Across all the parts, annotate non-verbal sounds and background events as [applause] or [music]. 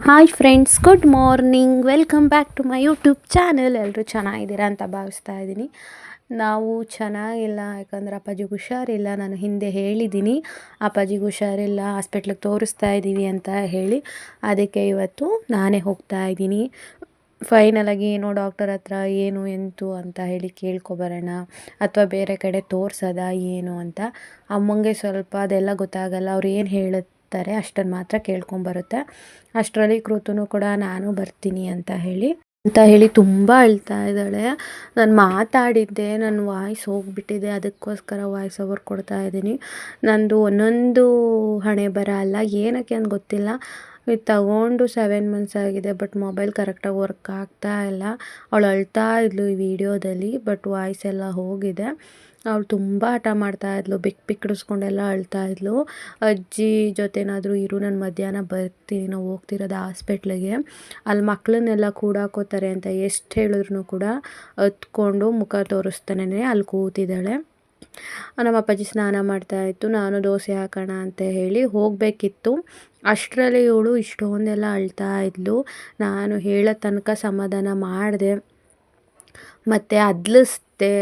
Hi friends, good morning. Welcome back to my YouTube channel. ಎಲ್ಲರೂ ಚೆನ್ನಾಗಿದ್ದೀರಾ ಅಂತ ಭಾವಿಸ್ತಾ ಇದ್ದೀನಿ. ನಾವು ಚೆನ್ನಾಗಿಲ್ಲ, ಯಾಕಂದರೆ ಅಪ್ಪಾಜಿಗೆ ಹುಷಾರಿಲ್ಲ. ನಾನು ಹಿಂದೆ ಹೇಳಿದ್ದೀನಿ ಅಪ್ಪಾಜಿಗೆ ಹುಷಾರಿಲ್ಲ, ಹಾಸ್ಪಿಟ್ಲಿಗೆ ತೋರಿಸ್ತಾ ಇದ್ದೀವಿ ಅಂತ ಹೇಳಿ. ಅದಕ್ಕೆ ಇವತ್ತು ನಾನೇ ಹೋಗ್ತಾ ಇದ್ದೀನಿ. ಫೈನಲಾಗಿ ಏನೋ ಡಾಕ್ಟರ್ ಹತ್ರ ಏನು, ಎಂತು ಅಂತ ಹೇಳಿ ಕೇಳ್ಕೊಬರೋಣ ಅಥವಾ ಬೇರೆ ಕಡೆ ತೋರ್ಸೋದ, ಏನು ಅಂತ. ಅಮ್ಮಂಗೆ ಸ್ವಲ್ಪ ಅದೆಲ್ಲ ಗೊತ್ತಾಗಲ್ಲ. ಅವ್ರು ಏನು ಹೇಳುತ್ತಾರೆ ಅಷ್ಟನ್ನು ಮಾತ್ರ ಕೇಳ್ಕೊಂಬರುತ್ತೆ. ಅಷ್ಟರಲ್ಲಿ ಕೃತುನು ಕೂಡ ನಾನು ಬರ್ತೀನಿ ಅಂತ ಹೇಳಿ ಅಂತ ಹೇಳಿ ತುಂಬ ಅಳ್ತಾ ಇದ್ದಾಳೆ. ನಾನು ಮಾತಾಡಿದ್ದೆ ನನ್ನ ವಾಯ್ಸ್ ಹೋಗ್ಬಿಟ್ಟಿದೆ, ಅದಕ್ಕೋಸ್ಕರ ವಾಯ್ಸ್ ಓವರ್ ಕೊಡ್ತಾ ಇದ್ದೀನಿ. ನಂದು ಒಂದೊಂದು ಹಣೆ ಬರ ಅಲ್ಲ, ಏನಕ್ಕೆ ಅಂತ ಗೊತ್ತಿಲ್ಲ. ಇದು ತಗೊಂಡು ಸೆವೆನ್ ಮಂತ್ಸ್ ಆಗಿದೆ ಬಟ್ ಮೊಬೈಲ್ ಕರೆಕ್ಟಾಗಿ ವರ್ಕ್ ಆಗ್ತಾ ಇಲ್ಲ. ಅವಳು ಅಳ್ತಾ ಇದ್ಲು ಈ ವಿಡಿಯೋದಲ್ಲಿ ಬಟ್ ವಾಯ್ಸ್ ಎಲ್ಲ ಹೋಗಿದೆ. ಅವಳು ತುಂಬ ಹಠ ಮಾಡ್ತಾಯಿದ್ಲು ಬಿಕ್ ಬಿಕ್ಕಿಡಿಸ್ಕೊಂಡೆಲ್ಲ ಅಳ್ತಾಯಿದ್ಲು ಅಜ್ಜಿ ಜೊತೆನಾದರೂ ಇರು, ನಾನು ಮಧ್ಯಾಹ್ನ ಬರ್ತೀನಿ, ನಾವು ಹೋಗ್ತಿರೋದು ಹಾಸ್ಪಿಟ್ಲಿಗೆ. ಅಲ್ಲಿ ಮಕ್ಕಳನ್ನೆಲ್ಲ ಕೂಡಾಕೋತಾರೆ ಅಂತ ಎಷ್ಟು ಹೇಳಿದ್ರು ಕೂಡ ಹತ್ಕೊಂಡು ಮುಖ ತೋರಿಸ್ತಾನೆ ಅಲ್ಲಿ ಕೂತಿದ್ದಾಳೆ. ನಮ್ಮ ಅಪ್ಪಾಜಿ ಸ್ನಾನ ಮಾಡ್ತಾ ಇತ್ತು, ನಾನು ದೋಸೆ ಹಾಕೋಣ ಅಂತ ಹೇಳಿ ಹೋಗಬೇಕಿತ್ತು. ಅಷ್ಟರಲ್ಲಿ ಇವಳು ಇಷ್ಟೊಂದೆಲ್ಲ ಅಳ್ತಾ ಇದ್ಲು. ನಾನು ಹೇಳೋ ತನಕ ಸಮಾಧಾನ ಮಾಡಿದೆ. ಮತ್ತು ಅದ್ಲಿಸ್ದೆ.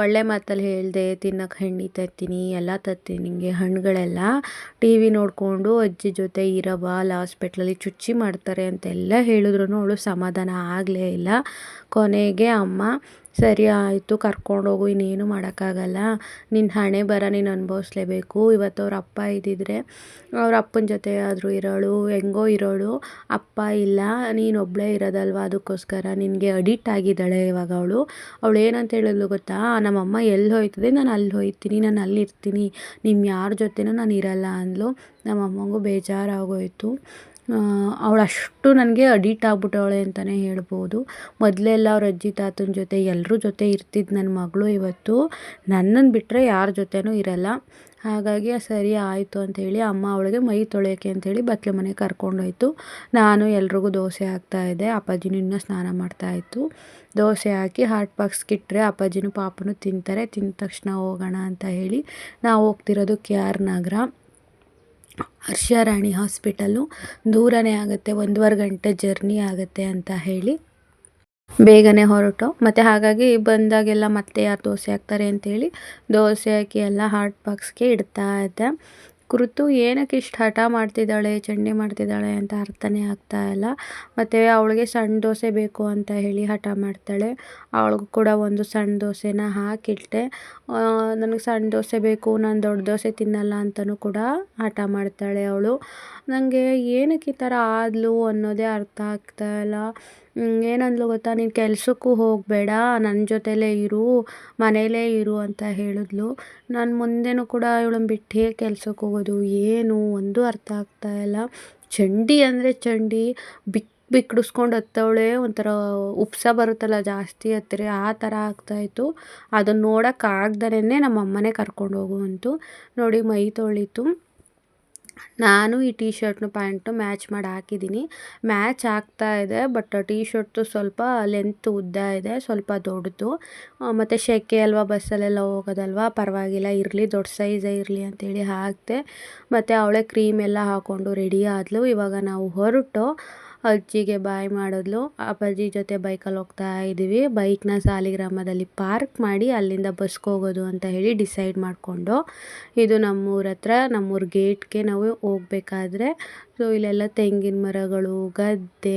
ಒಳ್ಳೆ ಮಾತಲ್ಲಿ ಹೇಳಿದೆ, ತಿನ್ನೋಕೆ ಹಣ್ಣು ತರ್ತೀನಿ ಎಲ್ಲ ತರ್ತೀನಿ ನಿಮಗೆ ಹಣ್ಣುಗಳೆಲ್ಲ ಟಿ ವಿ ನೋಡಿಕೊಂಡು ಅಜ್ಜಿ ಜೊತೆ ಇರಬಾ ಹಾಸ್ಪಿಟ್ಲಲ್ಲಿ ಚುಚ್ಚಿ ಮಾಡ್ತಾರೆ ಅಂತೆಲ್ಲ ಹೇಳಿದ್ರು ಅವಳು ಸಮಾಧಾನ ಆಗಲೇ ಇಲ್ಲ. ಕೊನೆಗೆ ಅಮ್ಮ ಸರಿ ಆಯಿತು ಕರ್ಕೊಂಡೋಗು ಇನ್ನೇನು ಮಾಡೋಕ್ಕಾಗಲ್ಲ. ನಿನ್ನ ಹಣೆ ಬರ, ನೀನು ಅನುಭವಿಸ್ಲೇಬೇಕು. ಇವತ್ತು ಅವ್ರ ಅಪ್ಪ ಇದ್ದಿದ್ರೆ ಅವ್ರ ಅಪ್ಪನ ಜೊತೆ ಆದರೂ ಇರೋಳು, ಹೆಂಗೋ ಇರೋಳು. ಅಪ್ಪ ಇಲ್ಲ ನೀನೊಬ್ಬಳೇ ಇರೋದಲ್ವ ಅದಕ್ಕೋಸ್ಕರ? ನಿನಗೆ ಅಡಿಟ್ ಆಗಿದ್ದಾಳೆ ಇವಾಗ ಅವಳು. ಅವಳು ಏನಂತ ಹೇಳಿದ್ಲು ಗೊತ್ತಾ? ನಮ್ಮಮ್ಮ ಎಲ್ಲಿ ಹೋಯ್ತದೆ? ನಾನು ಅಲ್ಲಿ ಹೋಯ್ತೀನಿ, ನಾನು ಅಲ್ಲಿ ಇರ್ತೀನಿ. ನಿಮ್ಮ ಯಾರ ಜೊತೆನೂ ನಾನು ಇರಲ್ಲ ಅಂದ್ಲು. ನಮ್ಮಮ್ಮಂಗೂ ಬೇಜಾರಾಗೋಯಿತು. ಅವಳು ಅಷ್ಟು ನನಗೆ ಅಡಿಟ್ ಆಗ್ಬಿಟ್ಟವಳೆ ಅಂತಲೇ ಹೇಳ್ಬೋದು. ಮೊದಲೆಲ್ಲ ಅವ್ರ ಅಜ್ಜಿ ತಾತನ ಜೊತೆ ಎಲ್ಲರ ಜೊತೆ ಇರ್ತಿದ್ದು ನನ್ನ ಮಗಳು ಇವತ್ತು. ನನ್ನನ್ನು ಬಿಟ್ಟರೆ ಯಾರ ಜೊತೆನೂ ಇರಲ್ಲ. ಹಾಗಾಗಿ ಸರಿ ಆಯಿತು ಅಂಥೇಳಿ ಅಮ್ಮ ಅವಳಿಗೆ ಮೈ ತೊಳೆಯೋಕೆ ಅಂಥೇಳಿ ಬತ್ತಲೆ ಮನೆಗೆ ಕರ್ಕೊಂಡೋಯ್ತು. ನಾನು ಎಲ್ರಿಗೂ ದೋಸೆ ಹಾಕ್ತಾಯಿದ್ದೆ ಅಪ್ಪಾಜಿನೂ ಇನ್ನೂ ಸ್ನಾನ ಮಾಡ್ತಾಯಿತ್ತು ದೋಸೆ ಹಾಕಿ ಹಾಟ್ ಬಾಕ್ಸ್ ಇಟ್ಟರೆ ಅಪ್ಪಾಜಿನೂ ಪಾಪನೂ ತಿಂತಾರೆ. ತಿಂದ ತಕ್ಷಣ ಹೋಗೋಣ ಅಂತ ಹೇಳಿ ನಾವು ಹೋಗ್ತಿರೋದು K R Nagar. Harsharani hospital. ದೂರನೇ ಆಗುತ್ತೆ, ಒಂದೂವರೆ ಗಂಟೆ ಜರ್ನಿ ಆಗುತ್ತೆ ಅಂತ ಹೇಳಿ. ಬೇಗನೆ ಹೊರಟು. ಮತ್ತು ಹಾಗಾಗಿ ಬಂದಾಗೆಲ್ಲ ಮತ್ತೆ ಯಾರು ದೋಸೆ ಹಾಕ್ತಾರೆ ಅಂತೇಳಿ ದೋಸೆ ಹಾಕಿ ಎಲ್ಲ ಹಾಟ್ ಬಾಕ್ಸ್ಗೆ ಇಡ್ತಾ ಇದ್ದೆ. ಕುರಿತು ಏನಕ್ಕೆ ಇಷ್ಟು ಹಠ ಮಾಡ್ತಿದ್ದಾಳೆ, ಚಂಡಿ ಮಾಡ್ತಿದ್ದಾಳೆ ಅಂತ ಅರ್ಥನೇ ಆಗ್ತಾ ಇಲ್ಲ. ಮತ್ತು ಅವಳಿಗೆ ಸಣ್ಣ ದೋಸೆ ಬೇಕು ಅಂತ ಹೇಳಿ ಹಠ ಮಾಡ್ತಾಳೆ. ಅವಳಿಗೂ ಕೂಡ ಒಂದು ಸಣ್ಣ ದೋಸೆನ ಹಾಕಿಟ್ಟೆ. ನನಗೆ ಸಣ್ಣ ದೋಸೆ ಬೇಕು, ನಾನು ದೊಡ್ಡ ದೋಸೆ ತಿನ್ನಲ್ಲ ಅಂತಲೂ ಕೂಡ ಹಠ ಮಾಡ್ತಾಳೆ ಅವಳು. ನನಗೆ ಏನಕ್ಕೆ ಈ ಥರ ಆದಲು ಅನ್ನೋದೇ ಅರ್ಥ ಆಗ್ತಾ ಇಲ್ಲ. ಏನಂದ್ಲು ಗೊತ್ತಾ? ನೀನು ಕೆಲಸಕ್ಕೂ ಹೋಗಬೇಡ ನನ್ನ ಜೊತೆಲೇ ಇರು, ಮನೇಲೇ ಇರು ಅಂತ ಹೇಳಿದ್ಲು. ನಾನು ಮುಂದೆನೂ ಕೂಡ ಇವಳನ್ನ ಬಿಟ್ಟು ಹೇಗೆ ಕೆಲ್ಸಕ್ಕೆ ಹೋಗೋದು ಏನು ಒಂದು ಅರ್ಥ ಆಗ್ತಾ ಇಲ್ಲ. ಚಂಡಿ ಅಂದರೆ ಚಂಡಿ, ಬಿಕ್ ಬಿಕ್ಕಿಡಿಸ್ಕೊಂಡು ಹತ್ತವಳೆ, ಒಂಥರ ಉಪ್ಸ ಬರುತ್ತಲ್ಲ ಜಾಸ್ತಿ ಹತ್ತಿರ ಆ ಥರ ಆಗ್ತಾಯಿತ್ತು ಅದನ್ನು ನೋಡೋಕ್ಕಾಗ್ದಲೇ ನಮ್ಮ ಅಮ್ಮನೇ ಕರ್ಕೊಂಡು ಹೋಗುವಂತು ನೋಡಿ ಮೈ ತೊಳಿತು. ನಾನು ಈ ಟೀ ಶರ್ಟ್ನು ಪ್ಯಾಂಟು ಮ್ಯಾಚ್ ಮಾಡಿ ಹಾಕಿದ್ದೀನಿ. ಮ್ಯಾಚ್ ಆಗ್ತಾ ಇದೆ, ಬಟ್ ಟೀ ಶರ್ಟ್ದು ಸ್ವಲ್ಪ ಲೆಂತ್ ಉದ್ದ ಇದೆ, ಸ್ವಲ್ಪ ದೊಡ್ಡದು. ಮತ್ತು ಶೆಕೆ ಅಲ್ವಾ, ಬಸ್ಸಲ್ಲೆಲ್ಲ ಹೋಗೋದಲ್ವಾ, ಪರವಾಗಿಲ್ಲ, ಇರಲಿ, ದೊಡ್ಡ ಸೈಜೇ ಇರಲಿ ಅಂತೇಳಿ ಹಾಕಿದೆ, ಮತ್ತು ಅವಳೇ ಕ್ರೀಮ್ ಎಲ್ಲ ಹಾಕ್ಕೊಂಡು ರೆಡಿ ಆದಳು ಇವಾಗ ನಾವು ಹೊರಟು ಅಜ್ಜಿಗೆ ಬಾಯ್ ಮಾಡಿದ್ಲು. ಅಪ್ಪಾಜಿ ಜೊತೆ ಬೈಕಲ್ಲಿ ಹೋಗ್ತಾ ಇದ್ದೀವಿ. ಬೈಕ್ನ ಸಾಲಿಗ್ರಾಮದಲ್ಲಿ ಪಾರ್ಕ್ ಮಾಡಿ ಅಲ್ಲಿಂದ ಬಸ್ಗೆ ಹೋಗೋದು ಅಂತ ಹೇಳಿ ಡಿಸೈಡ್ ಮಾಡಿಕೊಂಡು, ಇದು ನಮ್ಮೂರ ಹತ್ರ ನಮ್ಮೂರ ಗೇಟ್ಗೆ ನಾವು ಹೋಗ್ಬೇಕಾದ್ರೆ ಸೊ, ಇಲ್ಲೆಲ್ಲ ತೆಂಗಿನ ಮರಗಳು, ಗದ್ದೆ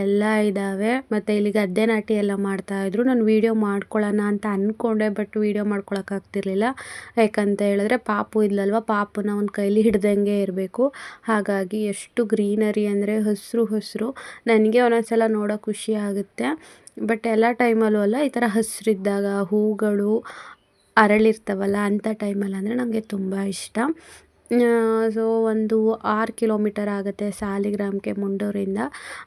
ಎಲ್ಲ ಇದ್ದಾವೆ ಮತ್ತು ಇಲ್ಲಿ ಗದ್ದೆ ನಾಟಿ ಎಲ್ಲ ಮಾಡ್ತಾಯಿದ್ರು ನಾನು ವೀಡಿಯೋ ಮಾಡ್ಕೊಳ್ಳೋಣ ಅಂತ ಅಂದ್ಕೊಂಡೆ ಬಟ್ ವೀಡಿಯೋ ಮಾಡ್ಕೊಳಕ್ಕಾಗ್ತಿರ್ಲಿಲ್ಲ ಯಾಕಂತ ಹೇಳಿದ್ರೆ, ಪಾಪು ಇದ್ಲಲ್ವ? ಪಾಪನ ಒಂದು ಕೈಲಿ ಹಿಡ್ದಂಗೆ ಇರಬೇಕು. ಹಾಗಾಗಿ ಎಷ್ಟು ಗ್ರೀನರಿ ಅಂದರೆ ಹಸಿರು ಹಸಿರು. ನನಗೆ ಒಂದೊಂದ್ಸಲ ನೋಡೋ ಖುಷಿ ಆಗುತ್ತೆ. ಬಟ್ ಎಲ್ಲ ಟೈಮಲ್ಲೂ ಅಲ್ಲ, ಈ ಥರ ಹಸಿರಿದ್ದಾಗ ಹೂಗಳು, ಅರಳಿರ್ತಾವಲ್ಲ ಅಂಥ ಟೈಮಲ್ಲಿ ಅಂದರೆ ನನಗೆ ತುಂಬ ಇಷ್ಟ. ಸೊ ಒಂದು ಆರು ಕಿಲೋಮೀಟರ್ ಆಗುತ್ತೆ ಸಾಲಿಗ್ರಾಮಕ್ಕೆ ಮುಂಡೂರಿಂದ.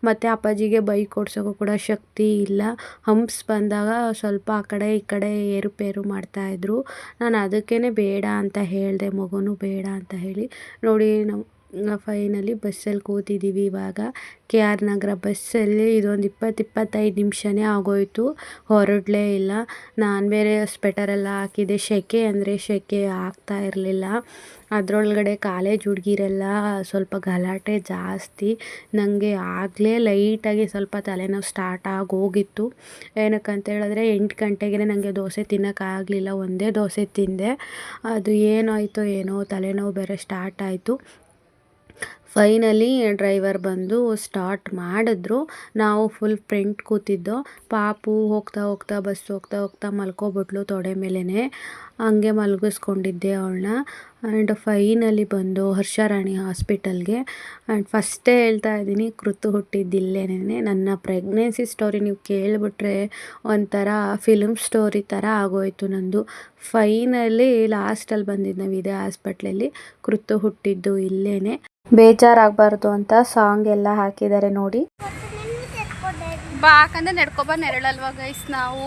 ಮತ್ತು ಅಪ್ಪಾಜಿಗೆ ಬೈಕ್ ಓಡ್ಸೋಕ್ಕೂ ಕೂಡ ಶಕ್ತಿ ಇಲ್ಲ. ಹಂಪ್ಸ್ ಬಂದಾಗ ಸ್ವಲ್ಪ ಆ ಕಡೆ ಈ ಕಡೆ ಏರುಪೇರು ಮಾಡ್ತಾಯಿದ್ರು ನಾನು ಅದಕ್ಕೇ ಬೇಡ ಅಂತ ಹೇಳಿದೆ, ಮಗುನೂ ಬೇಡ ಅಂತ ಹೇಳಿ. ನೋಡಿ ನಾವು ಫೈನಲಿ ಬಸ್ಸಲ್ಲಿ ಕೂತಿದ್ದೀವಿ ಇವಾಗ. ಕೆ ಆರ್ ನಗರ ಬಸ್ಸಲ್ಲಿ ಇದೊಂದು ಇಪ್ಪತ್ತು ಇಪ್ಪತ್ತೈದು ನಿಮಿಷನೇ ಆಗೋಯಿತು. ಹೊರಡಲೇ ಇಲ್ಲ. ನಾನು ಬೇರೆ ಸ್ವೆಟರೆಲ್ಲ ಹಾಕಿದೆ. ಸೆಕೆ ಅಂದರೆ ಸೆಕೆ ಆಗ್ತಾ ಇರಲಿಲ್ಲ. ಅದರೊಳಗಡೆ ಕಾಲೇಜ್ ಹುಡುಗಿರೆಲ್ಲ ಸ್ವಲ್ಪ ಗಲಾಟೆ ಜಾಸ್ತಿ. ನನಗೆ ಆಗಲೇ ಲೈಟಾಗಿ ಸ್ವಲ್ಪ ತಲೆನೋವು ಸ್ಟಾರ್ಟ್ ಆಗೋಗಿತ್ತು. ಏನಕ್ಕಂತ ಹೇಳಿದ್ರೆ ಎಂಟು ಗಂಟೆಗೆ ನನಗೆ ದೋಸೆ ತಿನ್ನೋಕ್ಕಾಗಲಿಲ್ಲ ಒಂದೇ ದೋಸೆ ತಿಂದೆ. ಅದು ಏನಾಯಿತೋ ಏನೋ ತಲೆನೋವು ಬೇರೆ ಸ್ಟಾರ್ಟ್ ಆಯಿತು. ಫೈನಲಿ ಡ್ರೈವರ್ ಬಂದು ಸ್ಟಾರ್ಟ್ ಮಾಡಿದ್ರು. ನಾವು ಫುಲ್ ಫ್ರೆಂಟ್ ಕೂತಿದ್ದೋ. ಪಾಪು ಹೋಗ್ತಾ ಹೋಗ್ತಾ ಬಸ್ ಹೋಗ್ತಾ ಹೋಗ್ತಾ ಮಲ್ಕೊಬಿಟ್ಲು ತೊಡೆ ಮೇಲೇ ಹಂಗೆ ಮಲಗಿಸ್ಕೊಂಡಿದ್ದೆ ಅವಳನ್ನ. ಆ್ಯಂಡ್ ಫೈನಲಿ ಬಂದು ಹರ್ಷಾರಾಣಿ ಹಾಸ್ಪಿಟಲ್ಗೆ ಆ್ಯಂಡ್ ಫಸ್ಟೇ ಹೇಳ್ತಾ ಇದ್ದೀನಿ, ಕೃತು ಹುಟ್ಟಿದ್ದಿಲ್ಲೇನೇ ನನ್ನ ಪ್ರೆಗ್ನೆನ್ಸಿ ಸ್ಟೋರಿ ನೀವು ಕೇಳಿಬಿಟ್ರೆ ಒಂಥರ ಫಿಲ್ಮ್ ಸ್ಟೋರಿ ಥರ ಆಗೋಯಿತು ನಂದು. ಫೈನಲಿ ಲಾಸ್ಟಲ್ಲಿ ಬಂದಿದ್ದು ನಾವು ಇದೇ ಹಾಸ್ಪಿಟ್ಲಲ್ಲಿ ಕೃತು ಹುಟ್ಟಿದ್ದು ಇಲ್ಲೇ ಬೇಜಾರಾಗಬಾರ್ದು ಅಂತ ಸಾಂಗ್ ಎಲ್ಲ ಹಾಕಿದ್ದಾರೆ ನೋಡಿ. ಬಾ, ಯಾಕಂದ್ರೆ ನಡ್ಕೊಬ ನೆರಳಲ್ವಾ ಗೈಸ್ ನಾವು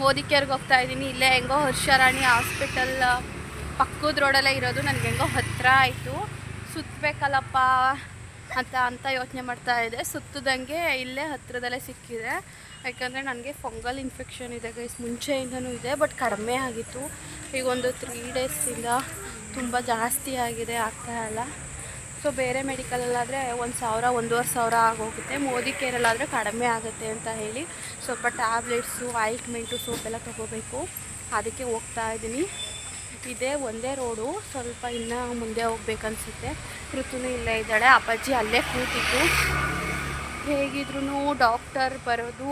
ಮೋದಿಕೇರ್ಗೆ ಹೋಗ್ತಾ ಇದ್ದೀನಿ ಇಲ್ಲೇ ಹೆಂಗೋ ಹರ್ಷರಾಣಿ ಹಾಸ್ಪಿಟಲ್ ಪಕ್ಕದ ರೋಡಲ್ಲೇ ಇರೋದು. ನನಗೆ ಹೆಂಗೋ ಹತ್ತಿರ ಆಯಿತು. ಸುತ್ತಬೇಕಲ್ಲಪ್ಪ ಅಂತ ಅಂತ ಯೋಚನೆ ಮಾಡ್ತಾ ಇದ್ದೆ ಸುತ್ತದಂಗೆ ಇಲ್ಲೇ ಹತ್ತಿರದಲ್ಲೇ ಸಿಕ್ಕಿದೆ. ಯಾಕಂದರೆ ನನಗೆ ಫಂಗಲ್ ಇನ್ಫೆಕ್ಷನ್ ಇದೆ ಗೈಸ್ ಮುಂಚೆಯಿಂದನೂ ಇದೆ ಬಟ್ ಕಡಿಮೆ ಆಗಿತ್ತು. ಈಗ ಒಂದು ತ್ರೀ ಡೇಸಿಂದ ತುಂಬ ಜಾಸ್ತಿ ಆಗಿದೆ, ಆಗ್ತಾ ಇಲ್ಲ. ಸೊ ಬೇರೆ ಮೆಡಿಕಲಲ್ಲಾದರೆ ಒಂದು ಸಾವಿರ, ಒಂದೂವರೆ ಸಾವಿರ ಆಗೋಗುತ್ತೆ. ಮೋದಿ ಕೇರಲ್ಲಾದರೆ ಕಡಿಮೆ ಆಗುತ್ತೆ ಅಂತ ಹೇಳಿ. ಸ್ವಲ್ಪ ಟ್ಯಾಬ್ಲೆಟ್ಸು ಆಯಿಂಟ್ಮೆಂಟು ಸೋಪೆಲ್ಲ ತೊಗೋಬೇಕು. ಅದಕ್ಕೆ ಹೋಗ್ತಾ ಇದ್ದೀನಿ. ಇದೇ ಒಂದೇ ರೋಡು ಸ್ವಲ್ಪ ಇನ್ನೂ ಮುಂದೆ ಹೋಗ್ಬೇಕನ್ಸುತ್ತೆ ಋತುನು ಇಲ್ಲೇ ಇದ್ದಾಳೆ. ಅಪ್ಪಾಜಿ ಅಲ್ಲೇ ಕೂತಿತ್ತು ಹೇಗಿದ್ರು ಡಾಕ್ಟರ್ ಬರೋದು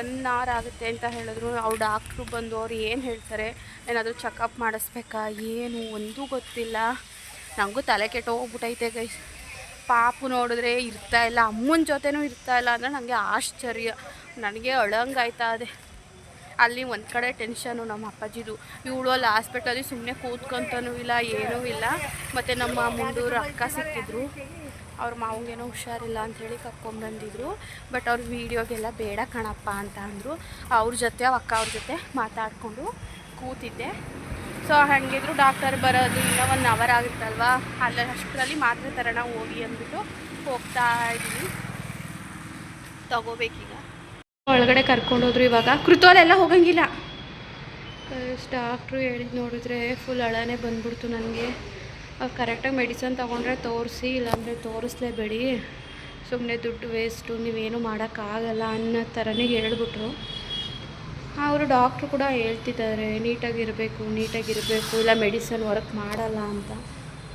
ಒನ್ ಅವರ್ ಆಗುತ್ತೆ ಅಂತ ಹೇಳಿದ್ರು. ಅವ್ರು ಡಾಕ್ಟ್ರು ಬಂದು ಅವ್ರು ಏನು ಹೇಳ್ತಾರೆ? ಏನಾದರೂ ಚೆಕಪ್ ಮಾಡಿಸ್ಬೇಕಾ? ಏನು? ಒಂದೂ ಗೊತ್ತಿಲ್ಲ. ನನಗೂ ತಲೆ ಕೆಟ್ಟೋಗ್ಬಿಟೈತೆ ಹೋಗ್ಬಿಟ್ಟೈತೆ ಗೈಸ್ ಪಾಪು ನೋಡಿದ್ರೆ ಇರ್ತಾ ಇಲ್ಲ, ಅಮ್ಮನ ಜೊತೆನೂ ಇರ್ತಾ ಇಲ್ಲ ಅಂದರೆ ನನಗೆ ಆಶ್ಚರ್ಯ. ನನಗೆ ಅಳಂಗಾಯ್ತಾ ಅದೇ ಅಲ್ಲಿ ಒಂದು ಕಡೆ ಟೆನ್ಷನು ನಮ್ಮ ಅಪ್ಪಾಜಿದು. ಇವಳು ಅಲ್ಲಿ ಹಾಸ್ಪಿಟಲಲ್ಲಿ ಸುಮ್ಮನೆ ಕೂತ್ಕೊಂತನೂ ಇಲ್ಲ, ಏನೂ ಇಲ್ಲ. ಮತ್ತು ನಮ್ಮ ಮುಂದೂರು ಅಕ್ಕ ಸಿಕ್ಕಿದ್ರು. ಅವ್ರ ಮಾವಂಗೇನೋ ಹುಷಾರಿಲ್ಲ ಅಂಥೇಳಿ ಕರ್ಕೊಂಡ್ಬಂದಿದ್ರು ಬಟ್ ಅವ್ರ ವೀಡಿಯೋಗೆಲ್ಲ ಬೇಡ ಕಣಪ್ಪ ಅಂತ ಅಂದರು. ಅವ್ರ ಜೊತೆ ಅಕ್ಕ ಅವ್ರ ಜೊತೆ ಮಾತಾಡಿಕೊಂಡು ಕೂತಿದ್ದೆ. ಸೊ ಹಾಗಿದ್ರು ಡಾಕ್ಟರ್ ಬರೋದು ಇನ್ನೂ ಒನ್ ಅವರ್ ಆಗುತ್ತಲ್ವಾ? ಅಲ್ಲ, ಅಷ್ಟರಲ್ಲಿ ಮಾತ್ರೆ ತರೋಣ, ಹೋಗಿ ಅಂದ್ಬಿಟ್ಟು ಹೋಗ್ತಾ ಇದ್ದೀನಿ. ತಗೋಬೇಕೀಗ. ಒಳಗಡೆ ಕರ್ಕೊಂಡೋದ್ರು ಇವಾಗ. ಕೃತೋಲೆಲ್ಲ ಹೋಗಂಗಿಲ್ಲ. ಡಾಕ್ಟ್ರು ಹೇಳಿದ್ ನೋಡಿದ್ರೆ ಫುಲ್ ಹಳನೇ ಬಂದ್ಬಿಡ್ತು ನನಗೆ. ಕರೆಕ್ಟಾಗಿ ಮೆಡಿಸನ್ ತೊಗೊಂಡ್ರೆ ತೋರಿಸಿ, ಇಲ್ಲಾಂದರೆ ತೋರಿಸ್ಲೇಬೇಡಿ. ಸುಮ್ಮನೆ ದುಡ್ಡು ವೇಸ್ಟು ನೀವೇನು ಮಾಡೋಕ್ಕಾಗಲ್ಲ ಅನ್ನೋ ಥರನೇ ಹೇಳ್ಬಿಟ್ರು. ಅವರು ಡಾಕ್ಟ್ರು ಕೂಡ ಹೇಳ್ತಿದ್ದಾರೆ, ನೀಟಾಗಿರಬೇಕು ನೀಟಾಗಿರಬೇಕು, ಇಲ್ಲ ಮೆಡಿಸನ್ ವರ್ಕ್ ಮಾಡಲ್ಲ ಅಂತ.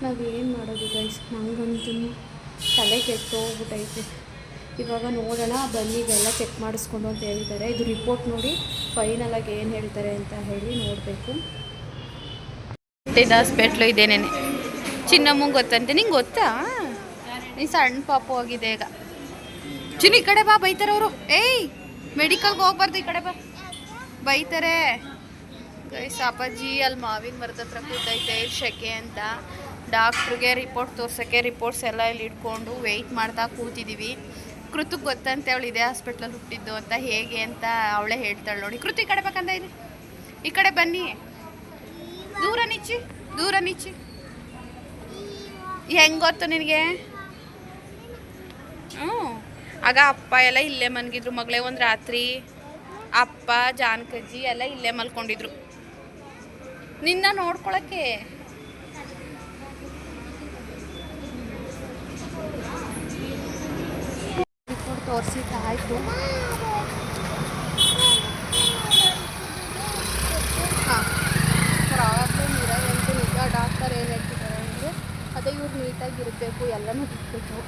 ನಾವೇನು ಮಾಡೋದು ಗೈಸ್ ನಂಗಂತೂ ತಲೆ ಕೆಟ್ಟೋಗ್ಬಿಟ್ಟೈತೆ ಇವಾಗ ನೋಡೋಣ, ಬನ್ನಿ, ಇವೆಲ್ಲ ಚೆಕ್ ಮಾಡಿಸ್ಕೊಂಡು ಅಂತ ಹೇಳಿದ್ದಾರೆ. ಇದು ರಿಪೋರ್ಟ್ ನೋಡಿ ಫೈನಲಾಗಿ ಏನು ಹೇಳ್ತಾರೆ ಅಂತ ಹೇಳಿ ನೋಡಬೇಕು. ಹಾಸ್ಪಿಟ್ಲು ಇದೇನೇನೆ? ಚಿನ್ನಮ್ಮಂಗೆ ಗೊತ್ತಂತೆ, ನಿಂಗೆ ಗೊತ್ತಾ? ನೀ ಸಣ್ಣ ಪಾಪು ಹೋಗಿದೆ ಈಗ. ಚಿನ್ನ ಈ ಕಡೆ ಬಾ, ಬೈತಾರೆ ಅವರು. ಏಯ್ ಮೆಡಿಕಲ್ಗೆ ಹೋಗ್ಬಾರ್ದು ಈ ಕಡೆ ಬಾ. ಬೈತಾರೆ. ಗೈಸ್ ಅಪ್ಪಾಜಿ, ಅಲ್ಲಿ ಮಾವಿನ ಮರದ ಹತ್ರ ಕೂತೈತೆ, ಶೆಕೆ ಅಂತ. ಡಾಕ್ಟ್ರಿಗೆ ರಿಪೋರ್ಟ್ ತೋರ್ಸೋಕ್ಕೆ ರಿಪೋರ್ಟ್ಸ್ ಎಲ್ಲ ಇಲ್ಲಿ ಇಟ್ಕೊಂಡು ವೆಯ್ಟ್ ಮಾಡ್ತಾ ಕೂತಿದ್ದೀವಿ ಕೃತಕ್ ಗೊತ್ತಂತೆ ಅವಳು ಇದೇ ಹಾಸ್ಪಿಟ್ಲಲ್ಲಿ ಹುಟ್ಟಿದ್ದು ಅಂತ, ಹೇಗೆ ಅಂತ ಅವಳೇ ಹೇಳ್ತಾಳೆ ನೋಡಿ. ಕೃತಿ, ಈ ಕಡೆ ಬೇಕಂತ ಇದೆ ಈ ಕಡೆ ಬನ್ನಿ. ದೂರ ನಿಚ್ಚಿ ದೂರ ನಿಚ್ಚಿ. ಹೆಂಗೆ ಗೊತ್ತು ನಿನಗೆ? ಹ್ಞೂ ಆಗ ಅಪ್ಪ ಎಲ್ಲ ಇಲ್ಲೇ ಮನ್ಗಿದ್ರು ಮಗಳೇ ಒಂದು ರಾತ್ರಿ. ಅಪ್ಪ, ಜಾನಕಜ್ಜಿ ಎಲ್ಲ ಇಲ್ಲೇ ಮಲ್ಕೊಂಡಿದ್ರು. ನಿನ್ನ ನೋಡ್ಕೊಳಕ್ಕೆ? ರಿಪೋರ್ಟ್ ತೋರಿಸಿದ್ದಾಯ್ತು ಹಾಂ ಪ್ರಾಬ್ಲಮ್ ಇರೋದಂತೂ ನಿಜ ಡಾಕ್ಟರ್ ಏನು ಹೇಳ್ತಿದ್ದಾರೆ ಅಂದರೆ, ಅದೇ ಇವ್ರು ನೀಟಾಗಿರಬೇಕು ಎಲ್ಲನೂ ಬಿಟ್ಬಿಟ್ಟು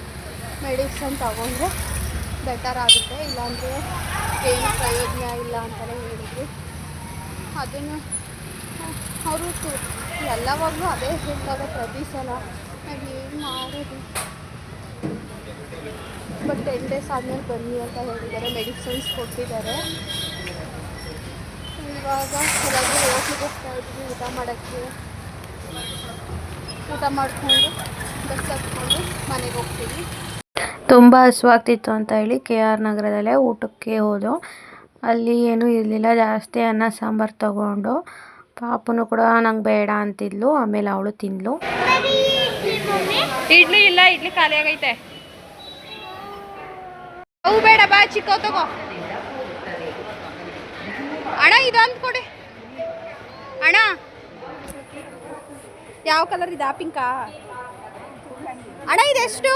ಮೆಡಿಸನ್ ತಗೊಂಡ್ರೆ ಬೆಟರ್ ಆಗುತ್ತೆ, ಇಲ್ಲಾಂದರೆ ಏನು ಪ್ರಯೋಜನ ಇಲ್ಲ ಅಂತಲೇ ಹೇಳಿದ್ರು. ಅದನ್ನು, ಅವರು ಎಲ್ಲವಾಗಲೂ ಅದೇ ಹೇಳ್ತಾರೆ ಪ್ರತಿ ಸಲ. ನಾವು ಏನು ಮಾಡೋದು? ಬಟ್ ಟೆನ್ ಡೇಸ್ ಆದಮೇಲೆ ಬನ್ನಿ ಅಂತ ಹೇಳಿದ್ದಾರೆ ಮೆಡಿಸಿನ್ಸ್ ಕೊಟ್ಟಿದ್ದಾರೆ. ಇವಾಗ ಕೆಲವರು ಹೋಟ್ಲಿಗೆ ಹೋಗ್ತಾ ಇದ್ವಿ ಊಟ ಮಾಡೋಕ್ಕೆ. ಊಟ ಮಾಡಿಕೊಂಡು, ಬಸ್ ಹತ್ಕೊಂಡು ಮನೆಗೆ ಹೋಗ್ತೀವಿ ತುಂಬ ಹಸುವಾಗ್ತಿತ್ತು ಅಂತ ಹೇಳಿ ಕೆ ಆರ್ ನಗರದಲ್ಲೇ ಊಟಕ್ಕೆ ಹೋದೋ ಅಲ್ಲಿ ಏನೂ ಇರಲಿಲ್ಲ, ಜಾಸ್ತಿ ಅನ್ನ, ಸಾಂಬಾರು ತಗೊಂಡು. ಪಾಪನು ಕೂಡ ನಂಗೆ ಬೇಡ ಅಂತಿದ್ಲು, ಆಮೇಲೆ ಅವಳು ತಿಂದಳು ಇಡ್ಲಿ ಇಲ್ಲ, ಇಡ್ಲಿ ಖಾಲಿ ಆಗೈತೆ. ಅವು ಬೇಡ, ಬಾ ಚಿಕ್ಕ, ತಗೋ. ಅಣ್ಣ ಅಂತ ಕೊಡಿ. ಅಣ್ಣ. ಯಾವ ಕಲರ್ ಇದೆ ಪಿಂಕಾ? ಅಣ್ಣ, ಇದೆಷ್ಟು?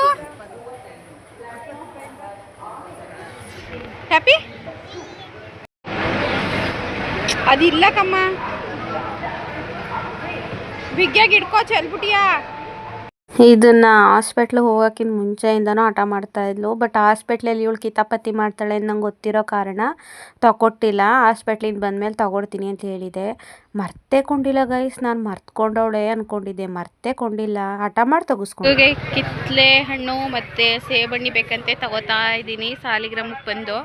ಹ್ಯಾಪಿ ಅದಿಲ್ಲ ಕಮ್ಮ. ಬಿಗ್ಯಾಗಿ ಇಡ್ಕೋ ಚೆಲ್ಬಿಟ್ಟಿಯಾ. ಇದನ್ನ ಹಾಸ್ಪಿಟ್ಲಿಗೆ ಹೋಗೋಕ್ಕಿಂತ ಮುಂಚೆಯಿಂದನೂ ಆಟ ಮಾಡ್ತಾ ಇದ್ಲು. ಬಟ್ ಹಾಸ್ಪಿಟ್ಲಲ್ಲಿ ಇವಳು ಕಿತಾಪತಿ ಮಾಡ್ತಾಳೆ ಅಂತ ನಂಗೆ ಗೊತ್ತಿರೋ ಕಾರಣ ತಗೊಟ್ಟಿಲ್ಲ. ಹಾಸ್ಪಿಟ್ಲಿಂದ ಬಂದಮೇಲೆ ತಗೊಡ್ತೀನಿ ಅಂತ ಹೇಳಿದೆ. ಮರ್ತೇ ಕೊಂಡಿಲ್ಲ ಗೈಸ್ ನಾನು ಮರ್ತ್ಕೊಂಡವಳೆ ಅಂದ್ಕೊಂಡಿದ್ದೆ ಮರ್ತೇ ಕೊಂಡಿಲ್ಲ. ಹಠ ಮಾಡಿ ತಗಿಸ್ಕೊಂಡು. ಕಿತ್ಲೆ ಹಣ್ಣು ಮತ್ತು ಸೇಬಣ್ಣಿ ಬೇಕಂತೆ ತಗೋತಾ ಇದ್ದೀನಿ. ಸಾಲಿಗ್ರಾಮಕ್ಕೆ ಬಂದು.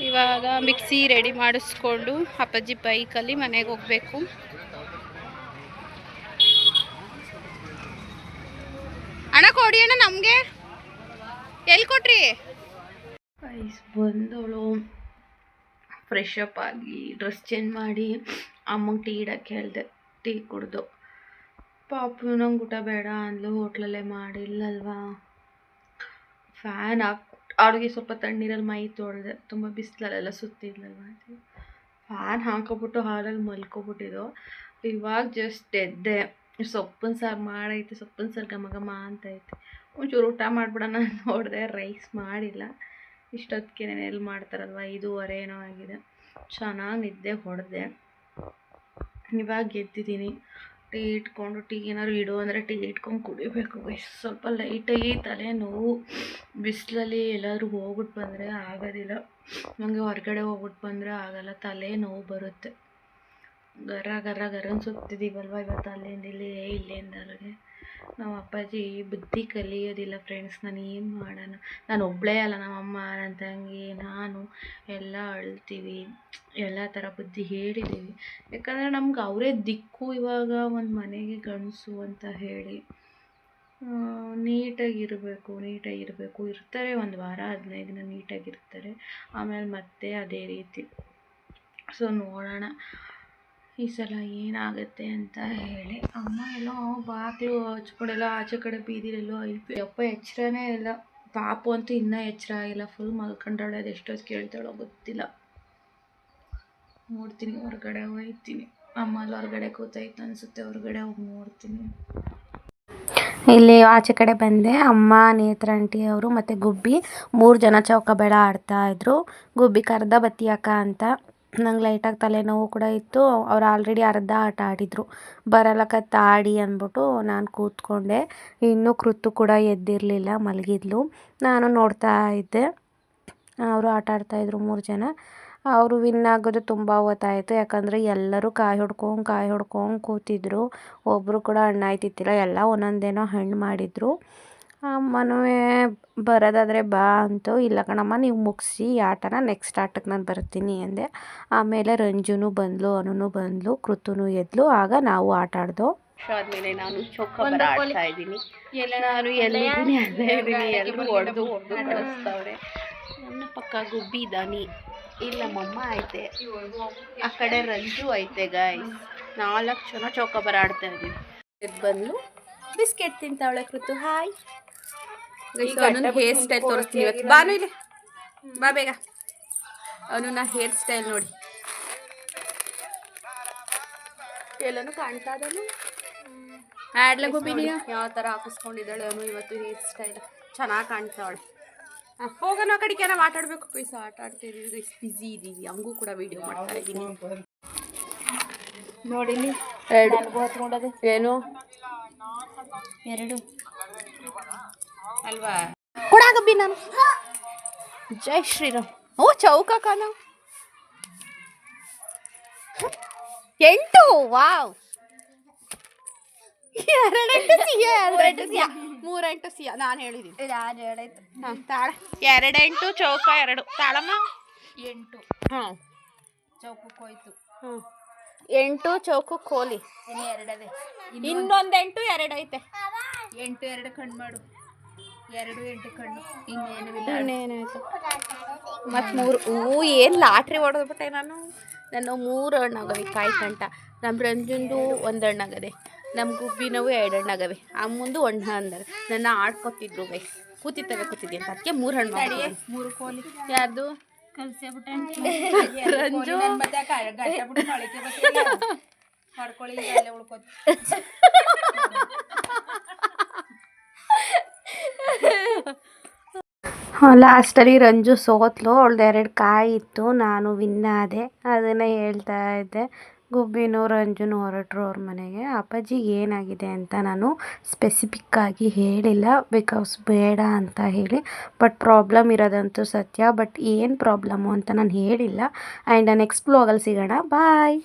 ಇವಾಗ ಮಿಕ್ಸಿ ರೆಡಿ ಮಾಡಿಸ್ಕೊಂಡು ಅಪ್ಪಾಜಿ ಬೈಕಲ್ಲಿ ಮನೆಗೆ ಹೋಗಬೇಕು. ಅಣ್ಣ ಕೊಡಿ ಅಣ್ಣ ನಮಗೆ. ಎಲ್ಲಿ ಕೊಟ್ರಿ? ಐಸ್ ಬಂದವಳು. ಫ್ರೆಶ್ ಅಪ್ ಆಗಿ ಡ್ರೆಸ್ ಚೇಂಜ್ ಮಾಡಿ ಅಮ್ಮಂಗೆ ಟೀ ಇಡಕ್ಕೆ ಹೇಳಿದೆ. ಟೀ ಕುಡ್ದು. ಪಾಪು ನಂಗೆ ಊಟ ಬೇಡ ಅಂದ್ಲು, ಹೋಟ್ಲಲ್ಲೇ ಮಾಡಿಲ್ಲಲ್ವಾ. ಫ್ಯಾನ್ ಹಾಕ್ ಅವ್ಳಿಗೆ ಸ್ವಲ್ಪ ತಣ್ಣೀರಲ್ಲಿ ಮೈ ತೊಳೆದೆ ತುಂಬ ಬಿಸಿಲಲ್ಲೆಲ್ಲ ಸುತ್ತಿದ್ಲಲ್ವ ಫ್ಯಾನ್ ಹಾಕೋಬಿಟ್ಟು ಹಾಲಲ್ಲಿ ಮಲ್ಕೊಬಿಟ್ಟಿದ್ದು. ಇವಾಗ ಜಸ್ಟ್ ಎದ್ದೆ. ಸೊಪ್ಪಿನ ಸಾರು ಮಾಡೈತೆ, ಸೊಪ್ಪಿನ ಸಾರು ಘಮ ಘಮ ಅಂತ ಐತೆ ಒಂಚೂರು ಊಟ ಮಾಡಿಬಿಡೋಣ ನೋಡಿದೆ, ರೈಸ್ ಮಾಡಿಲ್ಲ. ಇಷ್ಟೊತ್ತಿಗೆ ಎಲ್ಲಿ ಮಾಡ್ತಾರಲ್ವ ಐದೂವರೆ ಏನೋ ಆಗಿದೆ. ಚೆನ್ನಾಗಿ ನಿದ್ದೆ ಹೊಡೆದೆ. ಇವಾಗ ಗೆದ್ದಿದ್ದೀನಿ ಟೀ ಇಟ್ಕೊಂಡು, ಟೀ ಏನಾದ್ರು ಇಡು ಅಂದರೆ ಟೀ ಇಟ್ಕೊಂಡು ಕುಡಿಬೇಕು. ಸ್ವಲ್ಪ ಲೈಟಾಗಿ ತಲೆ ನೋವು ಬಿಸಿಲಲ್ಲಿ ಎಲ್ಲಾದರೂ ಹೋಗ್ಬಿಟ್ಟು ಬಂದರೆ ಆಗೋದಿಲ್ಲ. ನನಗೆ ಹೊರಗಡೆ ಹೋಗ್ಬಿಟ್ಟು ಬಂದರೆ ಆಗಲ್ಲ ತಲೆ ನೋವು ಬರುತ್ತೆ. ಗರ ಗರ ಗರನ್ ಸುತ್ತಿದ್ದೀವಲ್ವ ಇವತ್ತು ಅಲ್ಲಿಂದ ಇಲ್ಲಿ ಇಲ್ಲಿಂದ ಅಲ್ಲಿಗೆ. ನಮ್ಮ ಅಪ್ಪಾಜಿ ಬುದ್ಧಿ ಕಲಿಯೋದಿಲ್ಲ ಫ್ರೆಂಡ್ಸ್ ನಾನು ಏನು ಮಾಡೋಣ? ನಾನು ಒಬ್ಬಳೇ ಅಲ್ಲ ನಮ್ಮ ಅಮ್ಮ ನನ್ನ ತಂಗಿ, ನಾನು ಎಲ್ಲ ಅಳ್ತೀವಿ. ಎಲ್ಲ ಥರ ಬುದ್ಧಿ ಹೇಳಿದ್ದೀವಿ ಯಾಕಂದರೆ ನಮ್ಗೆ ಅವರೇ ದಿಕ್ಕು ಇವಾಗ ಒಂದು ಮನೆಗೆ ಗಂಡಸು ಅಂತ ಹೇಳಿ. ನೀಟಾಗಿರಬೇಕು ನೀಟಾಗಿರಬೇಕು ಇರ್ತಾರೆ ಒಂದು ವಾರ, ಹದಿನೈದು ದಿನ ನೀಟಾಗಿರ್ತಾರೆ ಆಮೇಲೆ ಮತ್ತೆ ಅದೇ ರೀತಿ. ಸೊ ನೋಡೋಣ. ಈ ಸಲ ಏನಾಗುತ್ತೆ ಅಂತ ಹೇಳಿ. ಅಮ್ಮ ಎಲ್ಲೋ ಬಾಗಿಲು ಹಚ್ಕೊಂಡೆಲ್ಲ, ಆಚೆ ಕಡೆ ಬೀದಿಲೆಲ್ಲೋ ಐತಿ ಅಪ್ಪ ಎಚ್ಚರನೇ ಇಲ್ಲ. ಪಾಪು ಅಂತೂ ಇನ್ನೂ ಎಚ್ಚರ ಆಗಿಲ್ಲ. ಫುಲ್ ಮಲ್ಕೊಂಡಾಳೆ. ಅದು ಎಷ್ಟೊತ್ತು ಕೇಳ್ತಾಳೋ ಗೊತ್ತಿಲ್ಲ. ನೋಡ್ತೀನಿ, ಹೊರಗಡೆ ಹೋಗ್ತೀನಿ ಅಮ್ಮ ಅಲ್ಲಿ ಹೊರಗಡೆ ಕೂತೈತೆ ಅನಿಸುತ್ತೆ. ಹೊರಗಡೆ ಹೋಗಿ ನೋಡ್ತೀನಿ. ಇಲ್ಲಿ ಆಚೆ ಕಡೆ ಬಂದೆ. ಅಮ್ಮ, ನೇತ್ರ, ಆಂಟಿ ಅವರು ಮತ್ತು ಗುಬ್ಬಿ ಮೂರು ಜನ ಚೌಕ ಬೇಡ ಆಡ್ತಾ ಇದ್ರು. ಗುಬ್ಬಿ ಕರ್ದ ಬತ್ತಿ ಅಕ್ಕ ಅಂತ. ನಂಗೆ ಲೈಟಾಗಿ ತಲೆನೋವು ಕೂಡ ಇತ್ತು. ಅವ್ರು ಆಲ್ರೆಡಿ ಅರ್ಧ ಆಟ ಆಡಿದರು. ಬರಲಕತ್ತ ಆಡಿ ಅಂದ್ಬಿಟ್ಟು ನಾನು ಕೂತ್ಕೊಂಡೆ. ಇನ್ನೂ ಕೃತು ಕೂಡ ಎದ್ದಿರಲಿಲ್ಲ, ಮಲಗಿದ್ಲು. ನಾನು ನೋಡ್ತಾ ಇದ್ದೆ. ಅವರು ಆಟ ಆಡ್ತಾಯಿದ್ರು ಮೂರು ಜನ. ಅವರು ವಿನ್ ಆಗೋದು ತುಂಬ ಹೊತ್ತಾಯಿತು. ಯಾಕಂದರೆ ಎಲ್ಲರೂ ಕಾಯಿ ಹೊಡ್ಕೊಂಡು ಕಾಯಿ ಹೊಡ್ಕೊಂಡು ಕೂತಿದ್ರು. ಒಬ್ಬರು ಕೂಡ ಹಣ್ಣಾಯ್ತಿತ್ತಿಲ್ಲ ಎಲ್ಲ ಒಂದೊಂದೇನೋ ಹಣ್ಣು ಮಾಡಿದರು. ಅಮ್ಮನೂ ಬರೋದಾದರೆ ಬಾ ಅಂತು ಇಲ್ಲ ಕಣಮ್ಮ ನೀವು ಮುಗಿಸಿ ಈ ಆಟನ ನೆಕ್ಸ್ಟ್ ಆಟಕ್ಕೆ ನಾನು ಬರ್ತೀನಿ ಅಂದೆ. ಆಮೇಲೆ ರಂಜುನು ಬಂದ್ಲು ಅನುನು ಬಂದ್ಲು ಕೃತುನು ಎದ್ಲು ಆಗ ನಾವು ಆಟ ಆಡ್ದೋ. ಆದ್ಮೇಲೆ ನಾನು ಚೌಕಾಬಾರ ಆಡ್ತಾ ಇದ್ದೀನಿ. ಎಲ್ಲ ನಾನು ಎಲ್ಲಿದ್ದೀನಿ ಅಲ್ಲೇ ಇದ್ದೀನಿ ಎಲ್ಲರೂ ಹೊಡೆದು ಹೊಡೆದು ಕಳಿಸ್ತವ್ರೆ. ನನ್ನ ಪಕ್ಕ ಗುಬ್ಬಿ ದಾನಿ ಇಲ್ಲ ಮಮ್ಮ ಐತೆ. ಆ ಕಡೆ ರಂಜು ಐತೆ ಗಾಯ್ಸ್ ನಾಲ್ಕು ಜನ ಚೌಕಾಬಾರ ಆಡ್ತಾ ಇದ್ದೀವಿ. ಬಂದ್ಲು. ಬಿಸ್ಕೆಟ್ ತಿಂತಾವಳೆ ಕೃತು. ಹಾಯ್ ಅವನು ಹೇರ್ ಸ್ಟೈಲ್ ತೋರಿಸ್ತೀನಿ ಇವತ್ತು. ಬಾನು ಇಲ್ಲಿ. ಬಾ ಬೇಗ. ಅವನು ನಾ ಹೇರ್ ಸ್ಟೈಲ್ ನೋಡಿ. ಎಲ್ಲನೂ ಕಾಣ್ತಾ ಇದ್ದಾನು. ಆಡ್ಲ ಗುಬ್ಬಿ ನೀನು? ಯಾವ ಥರ ಹಾಕಿಸ್ಕೊಂಡಿದ್ದಾಳೆ ಅವನು ಇವತ್ತು ಹೇರ್ ಸ್ಟೈಲ್ ಚೆನ್ನಾಗಿ ಕಾಣ್ತಾವಳೆ ಹೋಗೋಣ ಆ ಕಡೆಗೆ ನಾವು ಆಟಾಡಬೇಕು ಪೈಸ ಆಟ ಆಡ್ತಿದ್ದೀವಿ ಬಿಸಿ ಇದ್ದೀವಿ ಹಂಗೂ ಕೂಡ ವಿಡಿಯೋ ಮಾಡ್ತಾ ಇದ್ದೀನಿ. ನೋಡಿ ಎರಡು. ಏನು? ಎರಡು. ಅಲ್ವಾ? ಕೊಡಾಗಬ್ಬಿ ನಾನು. ಜೈ ಶ್ರೀರಾಮ್. ಓ ಚೌಕ ನಾವು ಎಂಟು ವಾವ್. ಎರಡೆಂಟು ಸಿಹಿಯ ಎರಡೆಂಟು ಸಿಹಿಯ ಮೂರೆಂಟು ಸಿಹಿಯ ನಾನು ಹೇಳಿದ್ದೀನಿ ಹಾಂ ತಾಳ. ಎರಡೆಂಟು ಚೌಕ ಎರಡು. ತಾಳಮ್ಮ? ಎಂಟು. ಹಾಂ. ಚೌಕಕ್ಕೆ ಹೋಯ್ತು. ಹ್ಞೂ ಎಂಟು ಚೌಕು ಕೋಲಿ ಇನ್ನು ಎರಡದೆ. ಇನ್ನೊಂದೆಂಟು ಎರಡು ಐತೆ. ಎಂಟು ಎರಡು ಕಣ್ಣು ಮಾಡು. ಎರಡು ಎಂಟು ಕಣ್ಣು. ಇನ್ನೇನು ಇಲ್ಲ. ಇನ್ನೇನಾಯ್ತು ಮತ್ತು ಮೂರು ಹೂ ಏನು ಲಾಟ್ರಿ ಹೊಡೆದ್ಬಿಟ್ಟೆ ನಾನು? ನನ್ನ ಮೂರು ಹಣ್ಣಾಗವೆ ಕಾಯಿ ಕಂಟ. ನಮ್ಮ ರಂಜುಂದು ಒಂದು ಹಣ್ಣಾಗದೆ ನಮ್ಮ ಗುಬ್ಬಿನವು ಎರಡು ಹಣ್ಣಾಗವೆ ಆ ಮುಂದೆ ಒಂದು ಅಂದರೆ. ನನ್ನ ಆಡ್ಕೊತಿದ್ರು ಬೈ. ಕೂತಿತ್ತವೆ ಕೂತಿದ್ದೆ ಅಂತ. ಅದಕ್ಕೆ ಮೂರು ಹಣ್ಣು ಮಾಡಿ. ಮೂರು ಕೋಲಿ. ಯಾರ್ದು? ರಂಜು? [laughs] ಲಾಸ್ಟಲ್ಲಿ ರಂಜು ಸೋತ್ಲು, ಅವಳ್ದು ಎರಡು ಕಾಯಿ ಇತ್ತು, ನಾನು ವಿನ್ ಆದೆ. ಅದನ್ನು ಹೇಳ್ತಾ ಇದ್ದೆ. ಗುಬ್ಬಿನೂ ರಂಜುನು ಹೊರಟರು ಅವ್ರ ಮನೆಗೆ. ಅಪ್ಪಾಜಿ, ಏನಾಗಿದೆ ಅಂತ ನಾನು ಸ್ಪೆಸಿಫಿಕ್ಕಾಗಿ ಹೇಳಿಲ್ಲ. ಬಿಕಾಸ್ ಬೇಡ ಅಂತ ಹೇಳಿ. ಬಟ್ ಪ್ರಾಬ್ಲಮ್ ಇರೋದಂತೂ ಸತ್ಯ. ಬಟ್ ಏನು ಪ್ರಾಬ್ಲಮ್ಮು ಅಂತ ನಾನು ಹೇಳಿಲ್ಲ. ಆ್ಯಂಡ್ ನೆಕ್ಸ್ಟ್ ಬ್ಲಾಗಲ್ಲಿ ಸಿಗೋಣ. ಬಾಯ್